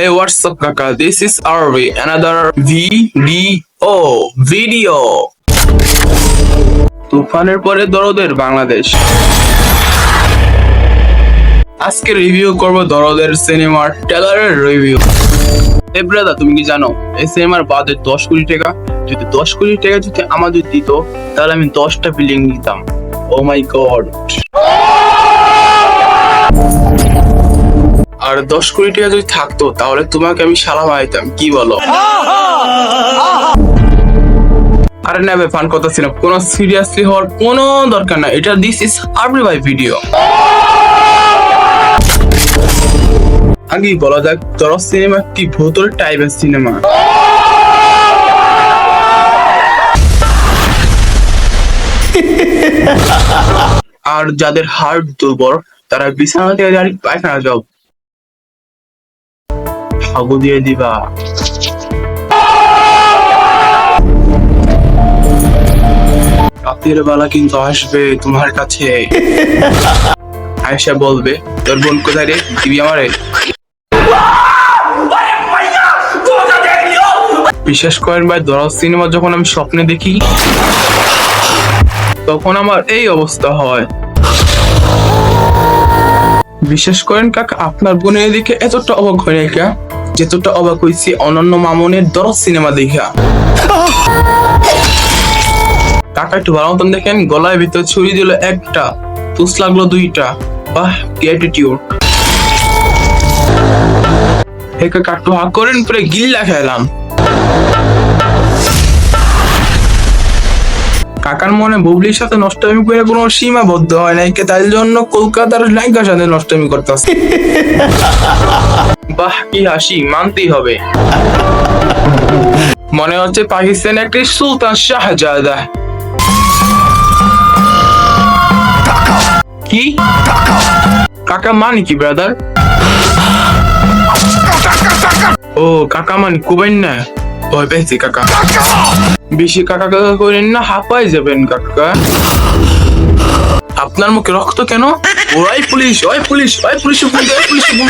Hey, what's up, Kaka? This is Arvi, another VDO video. তুফানের পরে দরদের বাংলাদেশ। আজকে review করব দরদের সিনেমার ট্রেলারের রিভিউ এ ব্রাদা তুমি কি জানো? এই সিনেমার বাজেট দশ কোটি টাকা। যদি দশ কোটি টাকা যদি আমাদের দিত তাহলে আমি দশটা বিল্ডিং নিতাম। ও মাই গড আর দশ কোটি টাকা যদি থাকতো, তাহলে তোমাকে আমি শালা বানাইতাম। কি বলো? আরে না ভাই ফান কথা ছিল কোনো সিরিয়াসলি হওয়ার কোনো দরকার না এটা দিস ইজ আরবি ভাই ভিডিও আগেই বলা যাক, তোর সিনেমা একটি ভূতর টাইপের সিনেমা আর যাদের হার্ট দুর্বল, তারা বিছানা থেকে পায়খানা যাও। দিয়ে দিবা। রাতের বেলা কিন্তু আসবে তোমার কাছে। আয়সা বলবে, তোর বোন কোথায় রে? দিবি আমারে? বিশেষ করেন ভাই, দরজ সিনেমা যখন আমি স্বপ্নে দেখি, তখন আমার এই অবস্থা হয়। বিশেষ করেন কাকা, আপনার বোনের দিকে এতটা অবাক হয় নাই কা? যেতটা অবাক হয়েছি অনন্য মামনের দরজ সিনেমা দেখা কাকা একটু ভালো মতন দেখেন গলায় ভিতর ছুরি দিল একটা, তুস লাগল দুইটা। বাহ গ্যাটিটিউড হে কাটু হাক করেন পরে গিল্লা খেলাম। কাকার মনে বুবলির সাথে নষ্টমী করে কোনো সীমাবদ্ধ হয় নাই তাই জন্য কলকাতার নায়িকার সাথে নষ্টমী করতেছে। বাহ কি হাসি মানতেই হবে। মনে হচ্ছে পাকিস্তান একটি সুলতান শাহজাদা। কি? কাকা মানে কি ব্রাদার ও কাকা মানে কুবেন না? ভয় পেয়েছি কাকা। বেশি কাকা কাকা করেন না হাঁপাই যাবেন কাকা। আপনার মুখে রক্ত কেন? ওই পুলিশ ওই পুলিশ ওই পুলিশ ওই পুলিশ ফোন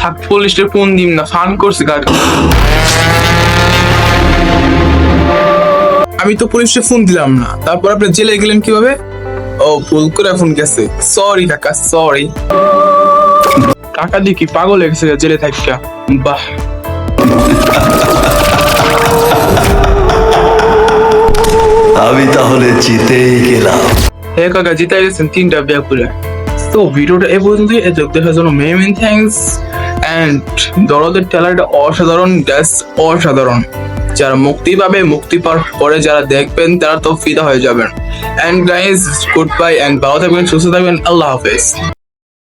থাক পুলিশে ফোন দিম না ফান করছি কাকা। আমি তো পুলিশে ফোন দিলাম না। তারপর আপনি জেলে গেলেন কীভাবে? ও ভুল করে ফোন গেছে। সরি কাকা সরি কাকা দিয়ে কি পাগল হয়ে গেছে জেলে থাকিয়া বাহ। আমি তাহলে জিতেই গেলাম। হে কাকা জিতে গেছেন তিনটা বিয়া করে। তো ভিডিওটা এ পর্যন্ত এত দেখার জন্য মেন মেন থ্যাঙ্কস অ্যান্ড দরদের ট্যালারটা অসাধারণ গ্যাস অসাধারণ। যারা মুক্তি পাবে মুক্তি পাওয়ার পরে যারা দেখবেন তারা তো ফিদা হয়ে যাবেন। And guys good bye and ভালো থাকবেন সুস্থ থাকবেন আল্লাহ হাফেজ।